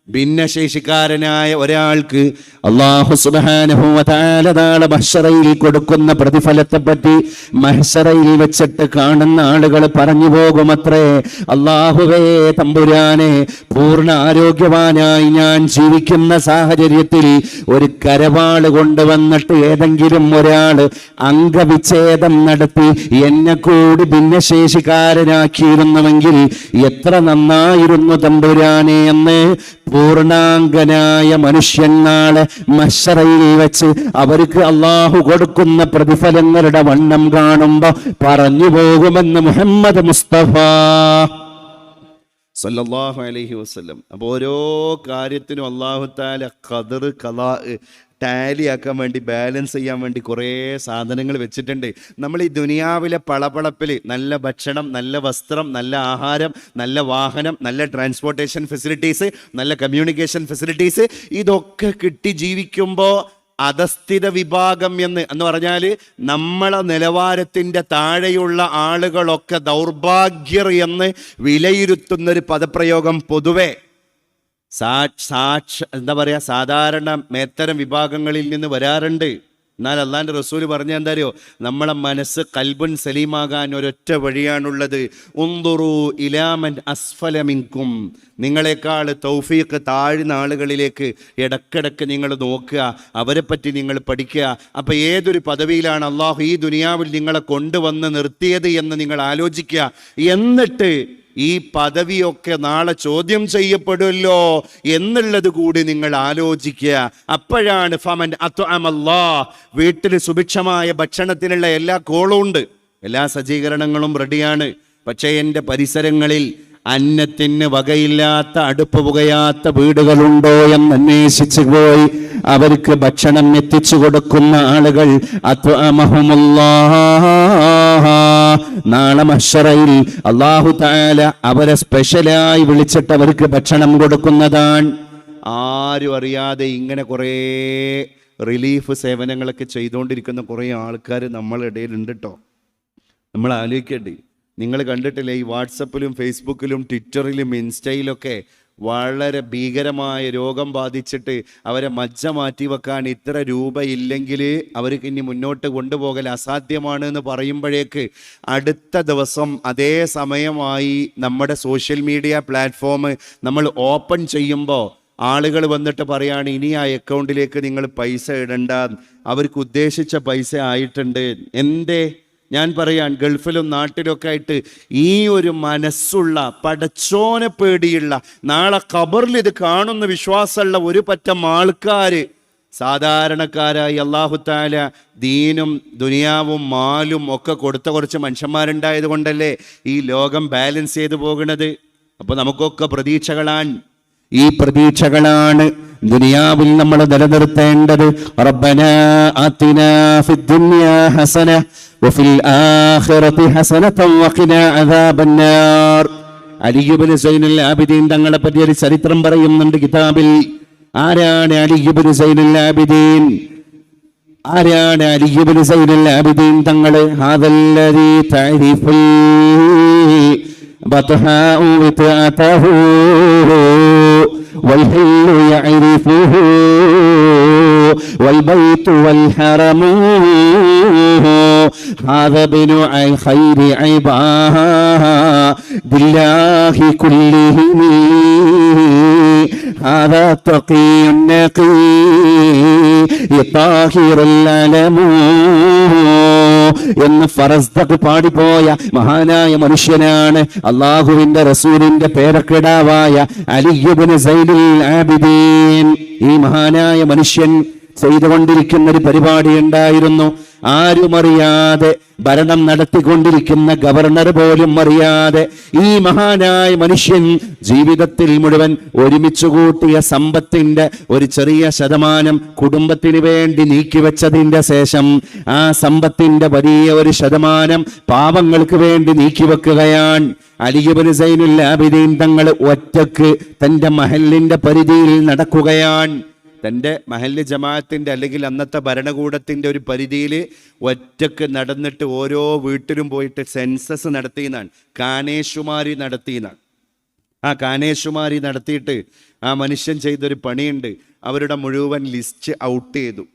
ഭിന്നശേഷിക്കാരനായ ഒരാൾക്ക് അള്ളാഹു സുബാനുഭവതാലതാള മഹ്സറയിൽ കൊടുക്കുന്ന പ്രതിഫലത്തെപ്പറ്റി പറ്റി മഹ്ഷറയിൽ വെച്ചിട്ട് കാണുന്ന ആളുകൾ പറഞ്ഞു പോകുമത്രേ. അള്ളാഹുവേ തമ്പുരാനെ പൂർണ ആരോഗ്യവാനായി ഞാൻ ജീവിക്കുന്ന സാഹചര്യത്തിൽ ഒരു കരവാൾ കൊണ്ടുവന്നിട്ട് ഏതെങ്കിലും ഒരാൾ അംഗവിച്ഛേദം നടത്തി എന്നെ കൂടി ഭിന്നശേഷിക്കാരനാക്കിയിരുന്നുവെങ്കിൽ എത്ര നന്നായിരുന്നു തമ്പുരാനെ എന്ന് പൂർണാംഗനായ മനുഷ്യൻ നാളെ മഷറയിൽ വെച്ച് അവർക്ക് അള്ളാഹു കൊടുക്കുന്ന പ്രതിഫലങ്ങളുടെ വണ്ണം കാണുമ്പോ പറഞ്ഞു പോകുമെന്ന് മുഹമ്മദ് മുസ്തഫ. സല്ലാഹു അലഹി വസ്ലം അപ്പോൾ ഓരോ കാര്യത്തിനും അള്ളാഹു താല ഖദർ കലാ ടാലി ആക്കാൻ വേണ്ടി ബാലൻസ് ചെയ്യാൻ വേണ്ടി കുറേ സാധനങ്ങൾ വെച്ചിട്ടുണ്ട്. നമ്മൾ ഈ ദുനിയാവിലെ പളപളപ്പിൽ നല്ല ഭക്ഷണം നല്ല വസ്ത്രം നല്ല ആഹാരം നല്ല വാഹനം നല്ല ട്രാൻസ്പോർട്ടേഷൻ ഫെസിലിറ്റീസ് നല്ല കമ്മ്യൂണിക്കേഷൻ ഫെസിലിറ്റീസ് ഇതൊക്കെ കിട്ടി ജീവിക്കുമ്പോൾ അധസ്ഥിത വിഭാഗം എന്ന് എന്ന് പറഞ്ഞാൽ നമ്മളെ നിലവാരത്തിന്റെ താഴെയുള്ള ആളുകളൊക്കെ ദൗർഭാഗ്യർ എന്ന് വിലയിരുത്തുന്നൊരു പദപ്രയോഗം പൊതുവെ. സാക്ഷ എന്താ പറയുക സാധാരണ മേത്തരം വിഭാഗങ്ങളിൽ നിന്ന് വരാറുണ്ട്. എന്നാൽ അള്ളാന്റെ റസൂൽ പറഞ്ഞ എന്താ അറിയോ നമ്മളെ മനസ്സ് കൽബുൻ സലീമാകാൻ ഒരൊറ്റ വഴിയാണുള്ളത്. ഉന്തുറു ഇലാമൻ അസ്ഫലമിങ്കും നിങ്ങളെക്കാൾ തൗഫീഖ് താഴ്ന്ന ആളുകളിലേക്ക് ഇടക്കിടക്ക് നിങ്ങൾ നോക്കുക അവരെപ്പറ്റി നിങ്ങൾ പഠിക്കുക. അപ്പം ഏതൊരു പദവിയിലാണ് അള്ളാഹു ഈ ദുനിയാവിൽ നിങ്ങളെ കൊണ്ടുവന്ന് നിർത്തിയത് എന്ന് നിങ്ങൾ ആലോചിക്കുക. എന്നിട്ട് ഈ പദവിയൊക്കെ നാളെ ചോദ്യം ചെയ്യപ്പെടുമല്ലോ എന്നുള്ളത് കൂടി നിങ്ങൾ ആലോചിക്കുക. അപ്പോഴാണ് ഫമൻ അത്വമല്ലാ വീട്ടിൽ സുഭിക്ഷമായ ഭക്ഷണത്തിനുള്ള എല്ലാ കോളും ഉണ്ട്. എല്ലാ സജ്ജീകരണങ്ങളും റെഡിയാണ് പക്ഷേ എന്റെ പരിസരങ്ങളിൽ അന്നത്തിന് വകയില്ലാത്ത അടുപ്പ് പുകയാത്ത വീടുകളുണ്ടോ എന്ന് അന്വേഷിച്ചു പോയി. അവർക്ക് ഭക്ഷണം എത്തിച്ചു കൊടുക്കുന്ന ആളുകൾ നാളെ മഷറയിൽ അള്ളാഹു താല അവരെ സ്പെഷ്യലായി വിളിച്ചിട്ട് അവർക്ക് ഭക്ഷണം കൊടുക്കുന്നതാണ്. ആരും അറിയാതെ ഇങ്ങനെ കുറേ റിലീഫ് സേവനങ്ങളൊക്കെ ചെയ്തുകൊണ്ടിരിക്കുന്ന കുറേ ആൾക്കാർ നമ്മളിടയിലുണ്ട് കേട്ടോ നമ്മൾ ആലോചിക്കേണ്ടി നിങ്ങൾ കണ്ടിട്ടില്ലേ ഈ വാട്സപ്പിലും ഫേസ്ബുക്കിലും ട്വിറ്ററിലും ഇൻസ്റ്റയിലൊക്കെ വളരെ ഭീകരമായ രോഗം ബാധിച്ചിട്ട് അവരെ മജ്ജ മാറ്റി വെക്കാൻ ഇത്ര രൂപ ഇല്ലെങ്കിൽ അവർക്ക് ഇനി മുന്നോട്ട് കൊണ്ടുപോകൽ അസാധ്യമാണ് എന്ന് പറയുമ്പോഴേക്ക് അടുത്ത ദിവസം അതേ സമയമായി നമ്മുടെ സോഷ്യൽ മീഡിയ പ്ലാറ്റ്ഫോം നമ്മൾ ഓപ്പൺ ചെയ്യുമ്പോൾ ആളുകൾ വന്നിട്ട് പറയാണ് ഇനി ആ അക്കൗണ്ടിലേക്ക് നിങ്ങൾ പൈസ ഇടണ്ട. അവർക്ക് ഉദ്ദേശിച്ച പൈസ ആയിട്ടുണ്ട്. എന്തേ? ഞാൻ പറയാൻ ഗൾഫിലും നാട്ടിലൊക്കെ ആയിട്ട് ഈ ഒരു മനസ്സുള്ള പടച്ചോനെ പേടിയുള്ള നാളെ ഖബറിൽ ഇത് കാണുന്ന വിശ്വാസമുള്ള ഒരു പറ്റം ആൾക്കാർ സാധാരണക്കാരായി അള്ളാഹുത്താല ദീനും ദുനിയാവും മാലും ഒക്കെ കൊടുത്ത കുറച്ച് മനുഷ്യന്മാരുണ്ടായത് കൊണ്ടല്ലേ ഈ ലോകം ബാലൻസ് ചെയ്തു പോകുന്നത്? അപ്പോൾ നമുക്കൊക്കെ പ്രതീക്ഷകളാണ്. ഈ പ്രതീക്ഷകളാണ് ദുനിയാവിൽ നമ്മൾ നിലനിർത്തേണ്ടത്. ഹസന വഫിൽ ആഖിറതി അദാബന്നാർ. ആബിദീൻ തങ്ങളെ പറ്റിയ ഒരു ചരിത്രം പറയുന്നുണ്ട് കിതാബിൽ. ആരാണ് അലിയുബിൻ സൈനുൽ ആബിദീൻ? ആരാണ് അലിയുബിൻ സൈനുൽ ആബിദീൻ തങ്ങൾ? ഹാദല്ലദീ തഅരിഫുൽ ബത്ഹാഉ ബിതഅതഹു والحل يعرفه والبيت والحرم هذا ابن خير عباد الله كلهم هذا تقي نقي طاهر العلم എന്ന് ഫറസ്തക്ക് പാടിപ്പോയ മഹാനായ മനുഷ്യനാണ് അള്ളാഹുവിന്റെ റസൂലിന്റെ പേരക്കിടാവായ അലിയുബിന് സൈദിൽ ആബിദീൻ. ഈ മഹാനായ മനുഷ്യൻ ചെയ്തുകൊണ്ടിരിക്കുന്ന ഒരു പരിപാടി ഉണ്ടായിരുന്നു. ആരും അറിയാതെ ഭരണം നടത്തിക്കൊണ്ടിരിക്കുന്ന ഗവർണർ പോലും അറിയാതെ ഈ മഹാനായ മനുഷ്യൻ ജീവിതത്തിൽ മുഴുവൻ ഒരുമിച്ച് കൂട്ടിയ സമ്പത്തിന്റെ ഒരു ചെറിയ ശതമാനം കുടുംബത്തിന് വേണ്ടി നീക്കിവെച്ചതിന്റെ ശേഷം ആ സമ്പത്തിന്റെ വലിയ ഒരു ശതമാനം പാവങ്ങൾക്ക് വേണ്ടി നീക്കിവെക്കുകയാണ് അലിയബന് സൈനുൽ ആബിദീൻ തങ്ങൾ ഒറ്റയ്ക്ക് തന്റെ മഹലിന്റെ പരിധിയിൽ നടക്കുകയാണ്. തന്റെ മഹല്ല് ജമാഅത്തിന്റെ അല്ലെങ്കിൽ അന്നത്തെ ഭരണകൂടത്തിന്റെ ഒരു പരിധിയിൽ ഒറ്റയ്ക്ക് നടന്നിട്ട് ഓരോ വീട്ടിലും പോയിട്ട് സെൻസസ് നടത്തിയെന്നാണ്. കാനേഷുമാരി നടത്തിയെന്നാണ്. ആ കാനേഷുമാരി നടത്തിയിട്ട് ആ മനുഷ്യൻ ചെയ്തൊരു പണിയുണ്ട്. അവരുടെ മുഴുവൻ ലിസ്റ്റ് ഔട്ട് ചെയ്തു.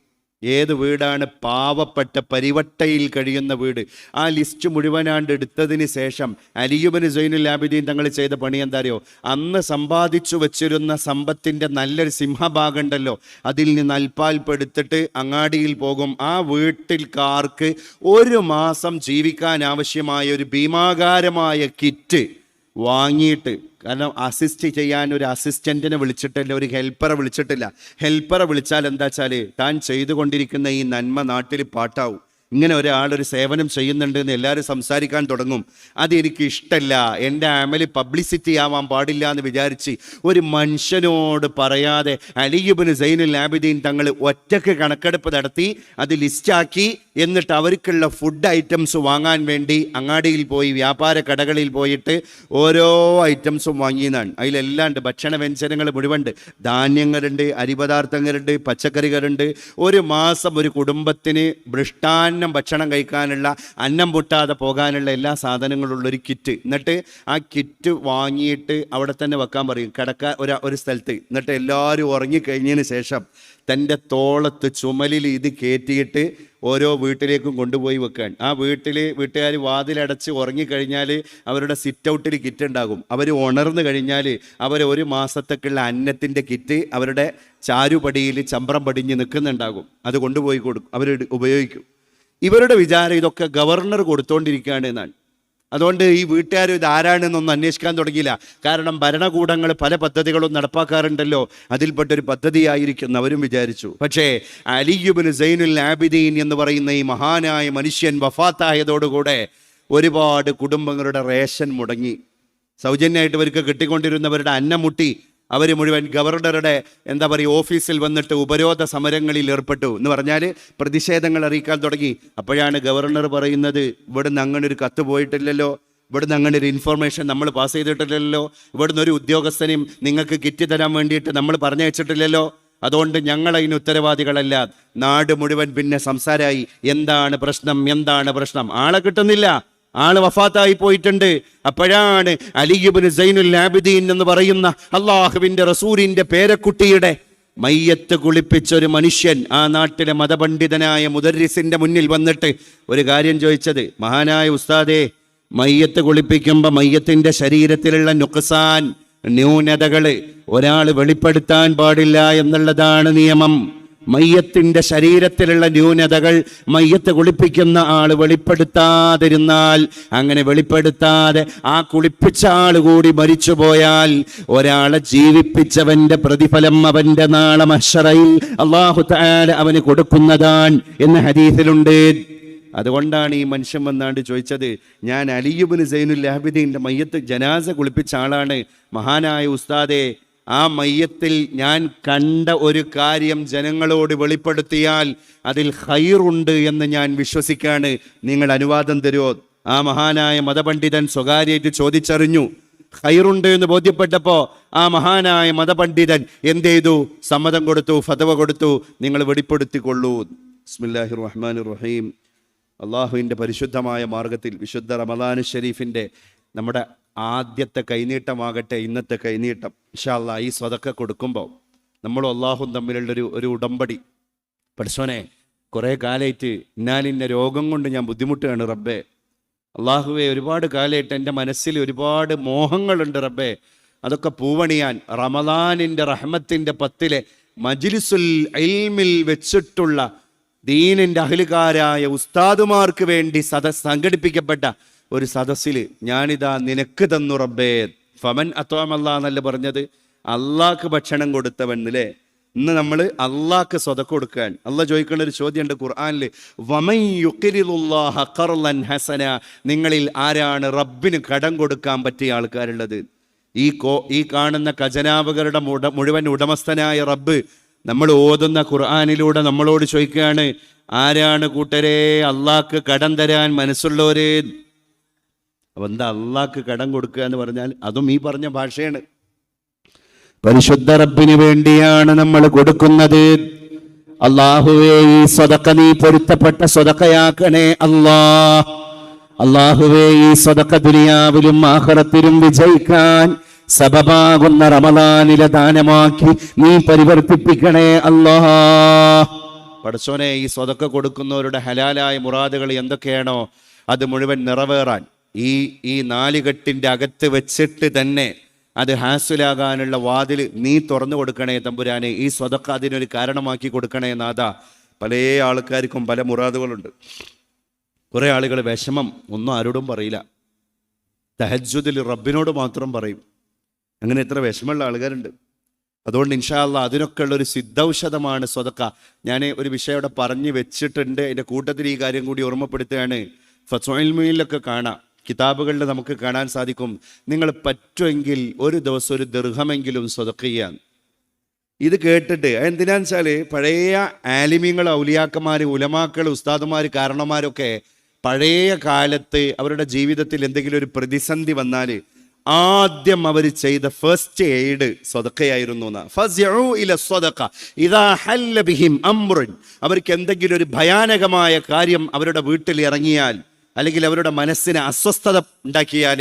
ഏത് വീടാണ് പാവപ്പെട്ട പരിവട്ടയിൽ കഴിയുന്ന വീട്? ആ ലിസ്റ്റ് മുഴുവനാണ്ട് എടുത്തതിന് ശേഷം അലിയുബന് സൈനുൽ ആബിദീൻ തങ്ങൾ ചെയ്ത പണി എന്താ അറിയോ അന്ന് സമ്പാദിച്ചു വെച്ചിരുന്ന സമ്പത്തിന്റെ നല്ലൊരു സിംഹഭാഗം ഉണ്ടല്ലോ അതിൽ നിന്ന് അൽപ്പാൽപ്പെടുത്തിട്ട് അങ്ങാടിയിൽ പോകും. ആ വീട്ടിൽ കാർക്ക് ഒരു മാസം ജീവിക്കാൻ ആവശ്യമായ ഒരു ഭീമാകാരമായ കിറ്റ് വാങ്ങിയിട്ട് കാരണം അസിസ്റ്റ് ചെയ്യാൻ ഒരു അസിസ്റ്റന്റിനെ വിളിച്ചിട്ടില്ല ഒരു ഹെൽപ്പറെ വിളിച്ചിട്ടില്ല. ഹെൽപ്പറെ വിളിച്ചാൽ എന്താ വെച്ചാൽ താൻ ചെയ്തുകൊണ്ടിരിക്കുന്ന ഈ നന്മ നാട്ടിൽ പാട്ടാവും. ഇങ്ങനെ ഒരാളൊരു ഒരു സേവനം ചെയ്യുന്നുണ്ട് എന്ന് എല്ലാവരും സംസാരിക്കാൻ തുടങ്ങും. അതെനിക്ക് ഇഷ്ടമല്ല എന്റെ അമൽ പബ്ലിസിറ്റി ആവാൻ പാടില്ല എന്ന് വിചാരിച്ച് ഒരു മനുഷ്യനോട് പറയാതെ അലിയുബിന് സൈനുൽ ആബിദീൻ തങ്ങൾ ഒറ്റയ്ക്ക് കണക്കെടുപ്പ് നടത്തി അത് ലിസ്റ്റാക്കി എന്നിട്ട് അവർക്കുള്ള ഫുഡ് ഐറ്റംസ് വാങ്ങാൻ വേണ്ടി അങ്ങാടിയിൽ പോയി വ്യാപാര കടകളിൽ പോയിട്ട് ഓരോ ഐറ്റംസും വാങ്ങിയതാണ് അതിലെല്ലാം ഉണ്ട് ഭക്ഷണ വ്യഞ്ജനങ്ങൾ മുഴുവനുണ്ട്. ധാന്യങ്ങളുണ്ട് അരിപദാർത്ഥങ്ങളുണ്ട് പച്ചക്കറികളുണ്ട്. ഒരു മാസം ഒരു കുടുംബത്തിന് മൃഷ്ടാന്നം ഭക്ഷണം കഴിക്കാനുള്ള അന്നം പൊട്ടാതെ പോകാനുള്ള എല്ലാ സാധനങ്ങളുള്ളൊരു കിറ്റ്. എന്നിട്ട് ആ കിറ്റ് വാങ്ങിയിട്ട് അവിടെ തന്നെ വെക്കാൻ പറയും. കിടക്കാൻ ഒരു ഒരു സ്ഥലത്ത്. എന്നിട്ട് എല്ലാവരും ഉറങ്ങിക്കഴിഞ്ഞതിന് ശേഷം തന്റെ തോളത്ത് ചുമലിൽ ഇത് കയറ്റിയിട്ട് ഓരോ വീട്ടിലേക്കും കൊണ്ടുപോയി വെക്കാൻ. ആ വീട്ടിൽ വീട്ടുകാർ വാതിലടച്ച് ഉറങ്ങിക്കഴിഞ്ഞാൽ അവരുടെ സിറ്റ് ഔട്ടിൽ കിറ്റ് ഉണ്ടാകും. അവർ ഉണർന്നു കഴിഞ്ഞാൽ അവർ ഒരു മാസത്തേക്കുള്ള അന്നത്തിന്റെ കിറ്റ് അവരുടെ ചാരുപടിയിൽ ചമ്പ്രം പടിഞ്ഞ് നിൽക്കുന്നുണ്ടാകും. അത് കൊണ്ടുപോയി കൊടുക്കും. അവർ ഉപയോഗിക്കും. ഇവരുടെ വിചാരം ഇതൊക്കെ ഗവർണർ കൊടുത്തോണ്ടിരിക്കുകയാണ് എന്നാണ്. അതുകൊണ്ട് ഈ വീട്ടുകാർ ഇത് ആരാണെന്നൊന്നും അന്വേഷിക്കാൻ തുടങ്ങിയില്ല. കാരണം ഭരണകൂടങ്ങൾ പല പദ്ധതികളും നടപ്പാക്കാറുണ്ടല്ലോ. അതിൽപ്പെട്ടൊരു പദ്ധതിയായിരിക്കും അവരും വിചാരിച്ചു. പക്ഷേ അലിയുബിന് സൈനുൽ ആബിദീൻ എന്ന് പറയുന്ന ഈ മഹാനായ മനുഷ്യൻ വഫാത്തായതോടുകൂടെ ഒരുപാട് കുടുംബങ്ങളുടെ റേഷൻ മുടങ്ങി. സൗജന്യമായിട്ട് ഇവർക്ക് കിട്ടിക്കൊണ്ടിരുന്നവരുടെ അന്നം മുട്ടി അവർ മുഴുവൻ ഗവർണറുടെ എന്താ പറയുക ഓഫീസിൽ വന്നിട്ട് ഉപരോധ സമരങ്ങളിൽ ഏർപ്പെട്ടു എന്ന് പറഞ്ഞാൽ പ്രതിഷേധങ്ങൾ അറിയിക്കാൻ തുടങ്ങി. അപ്പോഴാണ് ഗവർണർ പറയുന്നത് ഇവിടുന്ന് അങ്ങനെ ഒരു കത്ത് പോയിട്ടില്ലല്ലോ. ഇവിടുന്ന് അങ്ങനെ ഒരു ഇൻഫർമേഷൻ നമ്മൾ പാസ് ചെയ്തിട്ടില്ലല്ലോ. ഇവിടുന്ന് ഒരു ഉദ്യോഗസ്ഥനെയും നിങ്ങൾക്ക് കിറ്റ് തരാൻ വേണ്ടിയിട്ട് നമ്മൾ പറഞ്ഞയച്ചിട്ടില്ലല്ലോ. അതുകൊണ്ട് ഞങ്ങൾ അതിന് ഉത്തരവാദികളല്ല. നാട് മുഴുവൻ പിന്നെ സംസാരമായി. എന്താണ് പ്രശ്നം? എന്താണ് പ്രശ്നം? ആളെ കിട്ടുന്നില്ല. ആൾ വഫാത്തായി പോയിട്ടുണ്ട്. അപ്പോഴാണ് അലിയുബിന് സൈനുൽ ആബിദീൻ എന്ന് പറയുന്ന അള്ളാഹുവിന്റെ റസൂലിന്റെ പേരക്കുട്ടിയുടെ മയ്യത്ത് കുളിപ്പിച്ച ഒരു മനുഷ്യൻ ആ നാട്ടിലെ മതപണ്ഡിതനായ മുദരിസിന്റെ മുന്നിൽ വന്നിട്ട് ഒരു കാര്യം ചോദിച്ചത് മഹാനായ ഉസ്താദേ മയ്യത്ത് കുളിപ്പിക്കുമ്പോൾ മയ്യത്തിന്റെ ശരീരത്തിലുള്ള നുക്സാൻ ന്യൂനതകൾ ഒരാൾ വെളിപ്പെടുത്താൻ പാടില്ല എന്നുള്ളതാണ് നിയമം. മയ്യത്തിന്റെ ശരീരത്തിലുള്ള ന്യൂനതകൾ മയ്യത്ത് കുളിപ്പിക്കുന്ന ആൾ വെളിപ്പെടുത്താതിരുന്നാൽ അങ്ങനെ വെളിപ്പെടുത്താതെ ആ കുളിപ്പിച്ച ആൾ കൂടി മരിച്ചുപോയാൽ ഒരാളെ ജീവിപ്പിച്ചവന്റെ പ്രതിഫലം അവന്റെ നാളെ മഷറയിൽ അള്ളാഹു അവന് കൊടുക്കുന്നതാണ് എന്ന് ഹദീസിലുണ്ട്. അതുകൊണ്ടാണ് ഈ മനുഷ്യൻ വന്നാണ്ട് ചോദിച്ചത് ഞാൻ അലിയുബിന് സൈനുൽ ആബിദീന്റെ മയ്യത്ത് ജനാസ കുളിപ്പിച്ച ആളാണ് മഹാനായ ഉസ്താദെ ആ മയ്യത്തിൽ ഞാൻ കണ്ട ഒരു കാര്യം ജനങ്ങളോട് വെളിപ്പെടുത്തിയാൽ അതിൽ ഹൈറുണ്ട് എന്ന് ഞാൻ വിശ്വസിക്കാണ്. നിങ്ങൾ അനുവാദം തരുമോ? ആ മഹാനായ മതപണ്ഡിതൻ സ്വകാര്യമായിട്ട് ചോദിച്ചറിഞ്ഞു. ഹൈറുണ്ട് എന്ന് ബോധ്യപ്പെട്ടപ്പോൾ ആ മഹാനായ മതപണ്ഡിതൻ എന്ത് ചെയ്തു? സമ്മതം കൊടുത്തു ഫതവ കൊടുത്തു. നിങ്ങൾ വെളിപ്പെടുത്തിക്കൊള്ളൂ. ബിസ്മില്ലാഹിർ റഹ്മാനിർ റഹീം അള്ളാഹുവിന്റെ പരിശുദ്ധമായ മാർഗത്തിൽ വിശുദ്ധ റമദാനു ഷെരീഫിന്റെ നമ്മുടെ ആദ്യത്തെ കൈനീട്ടമാകട്ടെ ഇന്നത്തെ കൈനീട്ടം. ഇഷാല്ല ഈ സ്വതക്ക കൊടുക്കുമ്പോൾ നമ്മൾ അള്ളാഹും തമ്മിലുള്ളൊരു ഒരു ഒരു ഉടമ്പടി. പഠിച്ചോനെ കുറേ കാലമായിട്ട് ഞാനിന്ന രോഗം കൊണ്ട് ഞാൻ ബുദ്ധിമുട്ടുകയാണ് റബ്ബേ. അള്ളാഹുവെ ഒരുപാട് കാലമായിട്ട് എന്റെ മനസ്സിൽ ഒരുപാട് മോഹങ്ങളുണ്ട് റബ്ബേ. അതൊക്കെ പൂവണിയാൻ റമദാനിന്റെ റഹ്മത്തിന്റെ പത്തിലെ മജിലിസുൽ ഇൽമിൽ വെച്ചിട്ടുള്ള ദീനിന്റെ അഹലുകാരായ ഉസ്താദുമാർക്ക് വേണ്ടി സദ സംഘടിപ്പിക്കപ്പെട്ട ഒരു സദസ്സിൽ ഞാനിതാ നിനക്ക് തന്നു റബ്ബേ ഫമൻ അത്വാമല്ല എന്നല്ല പറഞ്ഞത്? അള്ളാഹ്ക്ക് ഭക്ഷണം കൊടുത്തവൻ അല്ലേ ഇന്ന് നമ്മൾ അള്ളാഹ്ക്ക് സ്വതക്ക കൊടുക്കാൻ. അള്ളാഹ് ചോദിക്കുന്ന ഒരു ചോദ്യമുണ്ട് ഖുർആനിൽ വമൻ ഹസന. നിങ്ങളിൽ ആരാണ് റബ്ബിന് കടം കൊടുക്കാൻ പറ്റിയ ആൾക്കാരുള്ളത്? ഈ കോ ഈ കാണുന്ന ഖജനാവുകളുടെ മുട മുഴുവൻ ഉടമസ്ഥനായ റബ്ബ് നമ്മൾ ഓതുന്ന ഖുർആാനിലൂടെ നമ്മളോട് ചോദിക്കുകയാണ് ആരാണ് കൂട്ടരെ അള്ളാഹ്ക്ക് കടം തരാൻ മനസ്സുള്ളവര്? അപ്പൊ എന്താ അള്ളാഹ്ക്ക് കടം കൊടുക്കുക എന്ന് പറഞ്ഞാൽ അതും ഈ പറഞ്ഞ ഭാഷയാണ്. പരിശുദ്ധ റബ്ബിന് വേണ്ടിയാണ് നമ്മൾ കൊടുക്കുന്നത്. അള്ളാഹുവേ ഈ സ്വതക്ക നീ പൊരുത്തപ്പെട്ട സ്വതക്കയാക്കണേ അല്ലാ അള്ളാഹുവേ ഈ സ്വതക്ക ദുനിയാവിലും ആഹ്റത്തിലും വിജയിക്കാൻ സബബാകുന്ന റമദാനിലെ ദാനമാക്കി നീ പരിവർത്തിപ്പിക്കണേ അല്ലാ പടച്ചോനെ ഈ സ്വതക്ക കൊടുക്കുന്നവരുടെ ഹലാലായ മുറാദുകൾ എന്തൊക്കെയാണോ? അത് മുഴുവൻ നിറവേറാൻ. ഈ ഈ നാലുകെട്ടിന്റെ അകത്ത് വെച്ചിട്ട് തന്നെ അത് ഹാസിലാകാനുള്ള വാതിൽ നീ തുറന്നു കൊടുക്കണേ തമ്പുരാനെ. ഈ സ്വതക്ക അതിനൊരു കാരണമാക്കി കൊടുക്കണേ നാഥ. പല ആൾക്കാർക്കും പല മുറാദുകളുണ്ട്. കുറേ ആളുകൾ വിഷമം ഒന്നും ആരോടും പറയില്ല. തഹജുദിൽ റബ്ബിനോട് മാത്രം പറയും. അങ്ങനെ എത്ര വിഷമമുള്ള ആൾക്കാരുണ്ട്. അതുകൊണ്ട് ഇൻഷാല്ല അതിനൊക്കെ ഉള്ളൊരു സിദ്ധൌഷധമാണ് സ്വതക്ക. ഞാൻ ഒരു വിഷയം അവിടെ പറഞ്ഞു വെച്ചിട്ടുണ്ട്. എന്റെ കൂട്ടത്തിൽ ഈ കാര്യം കൂടി ഓർമ്മപ്പെടുത്തുകയാണ്. ഫസോയിൽമയിലൊക്കെ കാണാം. കിതാബുകളിൽ നമുക്ക് കാണാൻ സാധിക്കും. നിങ്ങൾ പറ്റുമെങ്കിൽ ഒരു ദിവസം ഒരു ദീർഘമെങ്കിലും സ്വതക്ക ചെയ്യാൻ. ഇത് കേട്ടിട്ട് എന്തിനാന്ന് വെച്ചാൽ പഴയ ആലിമ്യങ്ങൾ ഔലിയാക്കന്മാർ ഉലമാക്കൾ ഉസ്താദുമാർ കാരണന്മാരൊക്കെ പഴയ കാലത്ത് അവരുടെ ജീവിതത്തിൽ എന്തെങ്കിലും ഒരു പ്രതിസന്ധി വന്നാൽ ആദ്യം അവർ ചെയ്ത ഫസ്റ്റ് എയ്ഡ് സ്വതക്കയായിരുന്നു. അവർക്ക് എന്തെങ്കിലും ഒരു ഭയാനകമായ കാര്യം അവരുടെ വീട്ടിൽ ഇറങ്ങിയാൽ അല്ലെങ്കിൽ അവരുടെ മനസ്സിന് അസ്വസ്ഥത ഉണ്ടാക്കിയാൽ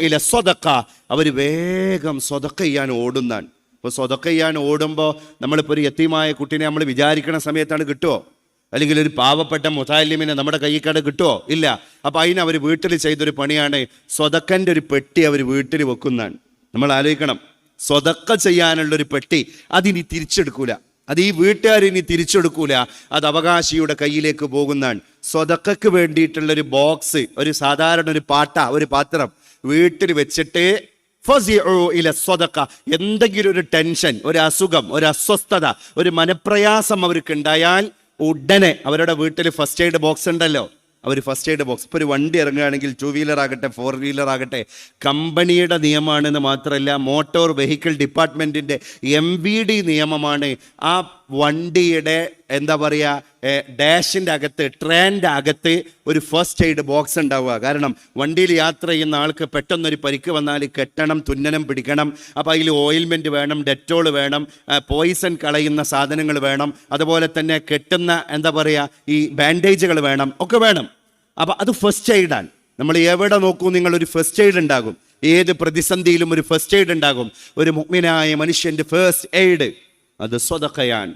ഇല സ്വതക്ക. അവർ വേഗം സ്വതക്ക ചെയ്യാൻ ഓടുന്നാണ് ഇപ്പോൾ സ്വതക്ക ചെയ്യാൻ ഓടുമ്പോൾ നമ്മളിപ്പോൾ ഒരു എത്തിയമായ കുട്ടീനെ നമ്മൾ വിചാരിക്കണ സമയത്താണ് കിട്ടുമോ അല്ലെങ്കിൽ ഒരു പാവപ്പെട്ട മുതാലിമിനെ നമ്മുടെ കൈക്കട കിട്ടുമോ ഇല്ല. അപ്പോൾ അതിന് അവർ വീട്ടിൽ ചെയ്തൊരു പണിയാണ് സ്വതക്കന്റെ ഒരു പെട്ടി അവർ വീട്ടിൽ വെക്കുന്നതാണ്. നമ്മൾ ആലോചിക്കണം. സ്വതക്ക ചെയ്യാനുള്ളൊരു പെട്ടി അതിനി തിരിച്ചെടുക്കൂല. അത് ഈ വീട്ടുകാരിനി തിരിച്ചെടുക്കൂല. അത് അവകാശിയുടെ കയ്യിലേക്ക് പോകുന്നതാണ്. സ്വതക്കക്ക് വേണ്ടിയിട്ടുള്ളൊരു ബോക്സ് ഒരു സാധാരണ ഒരു പാട്ട ഒരു പാത്രം വീട്ടിൽ വെച്ചിട്ട് സ്വതക്ക. എന്തെങ്കിലും ഒരു ടെൻഷൻ ഒരു അസുഖം ഒരു അസ്വസ്ഥത ഒരു മനപ്രയാസം അവർക്ക് ഉണ്ടായാൽ ഉടനെ അവരുടെ വീട്ടിൽ ഫസ്റ്റ് എയ്ഡ് ബോക്സ് ഉണ്ടല്ലോ. അവർ ഫസ്റ്റ് എയ്ഡ് ബോക്സ് ഇപ്പോൾ ഒരു വണ്ടി ഇറങ്ങുകയാണെങ്കിൽ ടു വീലർ ആകട്ടെ ഫോർ വീലർ ആകട്ടെ കമ്പനിയുടെ നിയമമാണെന്ന് മാത്രമല്ല മോട്ടോർ വെഹിക്കിൾ ഡിപ്പാർട്ട്മെന്റിന്റെ എം വി ഡി നിയമമാണ്. ആ വണ്ടിയുടെ എന്താ പറയുക ഡാഷിന്റെ അകത്ത് ട്രെയിനിന്റെ അകത്ത് ഒരു ഫസ്റ്റ് എയ്ഡ് ബോക്സ് ഉണ്ടാവുക. കാരണം വണ്ടിയിൽ യാത്ര ചെയ്യുന്ന ആൾക്ക് പെട്ടെന്നൊരു പരിക്ക് വന്നാൽ കെട്ടണം തുന്നനം പിടിക്കണം. അപ്പോൾ അതിൽ ഓയിൽമെന്റ് വേണം ഡെറ്റോൾ വേണം പോയിസൺ കളയുന്ന സാധനങ്ങൾ വേണം. അതുപോലെ തന്നെ കെട്ടുന്ന എന്താ പറയുക ഈ ബാൻഡേജുകൾ വേണം ഒക്കെ വേണം. അപ്പോൾ അത് ഫസ്റ്റ് എയ്ഡാണ് നമ്മൾ എവിടെ നോക്കൂ നിങ്ങളൊരു ഫസ്റ്റ് എയ്ഡ് ഉണ്ടാകും. ഏത് പ്രതിസന്ധിയിലും ഒരു ഫസ്റ്റ് എയ്ഡ് ഉണ്ടാകും. ഒരു മുഗ്മിനായ മനുഷ്യന്റെ ഫസ്റ്റ് എയ്ഡ് അത് സ്വതക്കയാൻ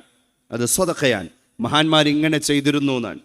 അത് സ്വതക്കയാൻ. മഹാന്മാർ ഇങ്ങനെ ചെയ്തിരുന്നു എന്നാണ്.